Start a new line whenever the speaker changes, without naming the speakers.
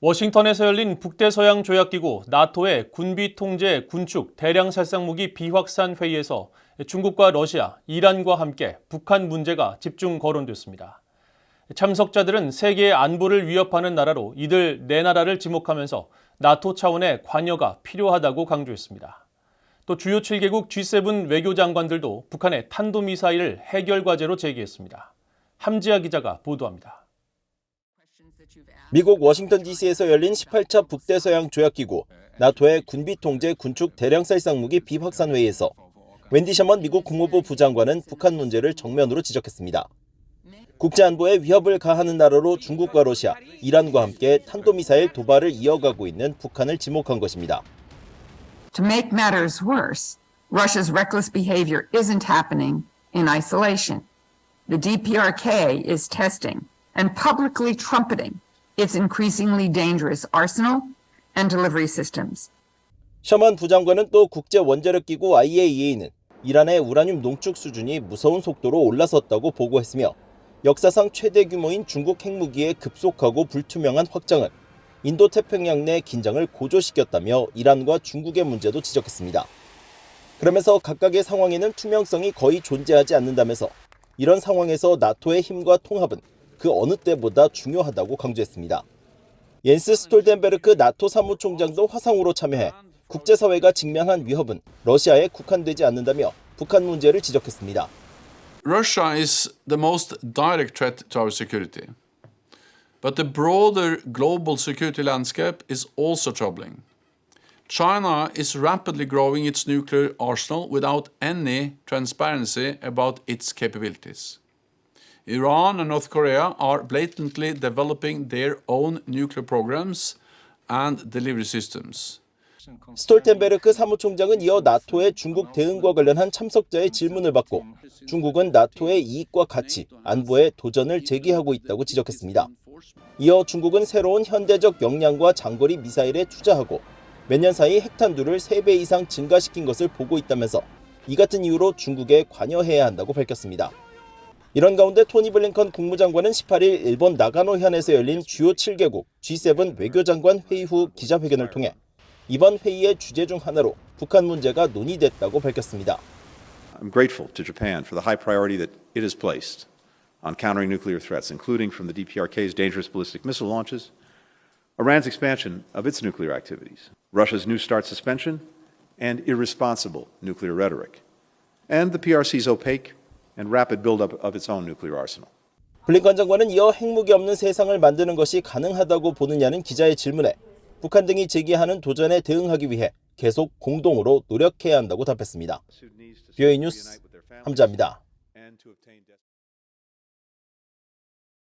워싱턴에서 열린 북대서양 조약기구 나토의 군비 통제 군축 대량 살상 무기 비확산 회의에서 중국과 러시아, 이란과 함께 북한 문제가 집중 거론됐습니다. 참석자들은 세계의 안보를 위협하는 나라로 이들 네 나라를 지목하면서 나토 차원의 관여가 필요하다고 강조했습니다. 또 주요 7개국 G7 외교장관들도 북한의 탄도미사일 해결 과제로 제기했습니다. 함지아 기자가 보도합니다.
미국 워싱턴 DC에서 열린 18차 북대서양 조약기구 나토의 군비 통제 군축 대량 살상 무기 비확산 회의에서 웬디 셔먼 미국 국무부 부장관은 북한 문제를 정면으로 지적했습니다. 국제 안보에 위협을 가하는 나라로 중국과 러시아, 이란과 함께 탄도미사일 도발을 이어가고 있는 북한을 지목한 것입니다.
To make matters worse, Russia's reckless behavior isn't happening in isolation. The DPRK is testing and publicly trumpeting its increasingly dangerous arsenal and delivery systems.
셔먼 부장관은 또 국제 원자력 기구 IAEA는 이란의 우라늄 농축 수준이 무서운 속도로 올라섰다고 보고했으며 역사상 최대 규모인 중국 핵무기의 급속하고 불투명한 확장은 인도 태평양 내 긴장을 고조시켰다며 이란과 중국의 문제도 지적했습니다. 그러면서 각각의 상황에는 투명성이 거의 존재하지 않는다면서 이런 상황에서 나토의 힘과 통합은 그 어느 때보다 중요하다고 강조했습니다. 옌스 스톨텐베르크 나토 사무총장도 화상으로 참여해 국제사회가 직면한 위협은 러시아에 국한되지 않는다며 북한 문제를 지적했습니다.
Russia is the most direct threat to our security. But the broader global security landscape is also troubling. China is rapidly growing its nuclear arsenal without any transparency about its capabilities. Iran and North Korea are blatantly developing their own nuclear programs and delivery systems.
스톨텐베르크 사무총장은 이어 나토의 중국 대응과 관련한 참석자의 질문을 받고 중국은 나토의 이익과 가치, 안보에 도전을 제기하고 있다고 지적했습니다. 이어 중국은 새로운 현대적 역량과 장거리 미사일에 투자하고 몇 년 사이 핵탄두를 3배 이상 증가시킨 것을 보고 있다면서 이 같은 이유로 중국에 관여해야 한다고 밝혔습니다. 이런 가운데 토니 블링컨 국무장관은 18일 일본 나가노 현에서 열린 주요 7개국 G7 외교장관 회의 후 기자회견을 통해 이번 회의의 주제 중 하나로 북한 문제가 논의됐다고 밝혔습니다.
I'm grateful to Japan for the high priority that it has placed on countering nuclear threats, including from the DPRK's dangerous ballistic missile launches, Iran's expansion of its nuclear activities, Russia's New START suspension, and irresponsible nuclear rhetoric, and the PRC's opaque and rapid buildup of its own nuclear arsenal.
블링컨 장관은 이어 핵무기 없는 세상을 만드는 것이 가능하다고 보느냐는 기자의 질문에 북한 등이 제기하는 도전에 대응하기 위해 계속 공동으로 노력해야 한다고 답했습니다. 뷰이 뉴스 함자입니다.